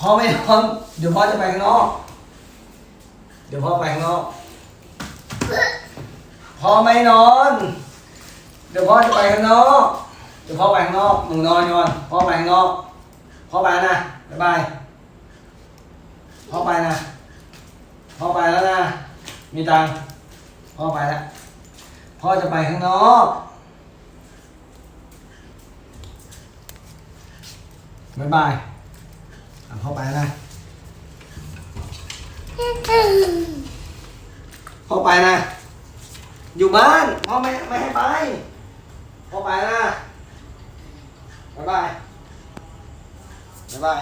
พ่อไม่นอนเดี๋ยวพ่อจะไปข้างนอก เดี๋ยวพ่อไปข้างนอกพ่อไม่นอน เดี๋ยวพ่อจะไปข้างนอก เดี๋ยวพ่อไปข้างนอกหนูนอนก่อนพ่อไปข้างนอกพ่อไปนะบ๊ายบายพ่อไปนะพ่อไปแล้วนะ มีตังพ่อไปแล้วพ่อจะไปข้างนอกบ๊ายบาย อะพ่อไปนะพ่อไปนะ อยู่บ้านพ่อไม่ไม่ให้ไปพ่อไปนะบ๊ายบายบ๊ายบาย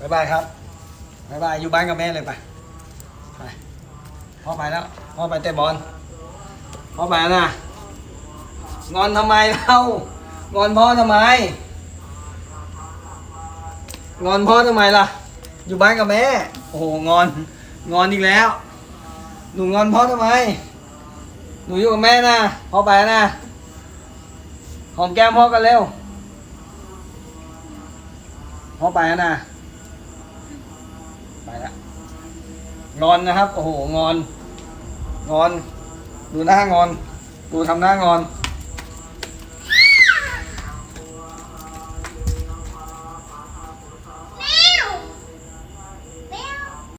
บ๊ายบายครับบ๊ายบายอยู่บ้านกับแม่เลยไปไปพ่อไปแล้วพ่อไปเตะบอลพ่อไปนะงอนทำไมเล่างอนพ่อทำไม งอนพ่อทำไมล่ะ อยู่บ้านกับแม่ โอ้โหงอน งอนอีกแล้ว หนูงอนพ่อทำไม หนูอยู่กับแม่นะพ่อไปนะหอมแก้มพ่อกันเร็วพ่อไปนะไปแล้วงอนนะครับ โอ้โหงอน งอน ดูหน้างอน ดูทำหน้างอน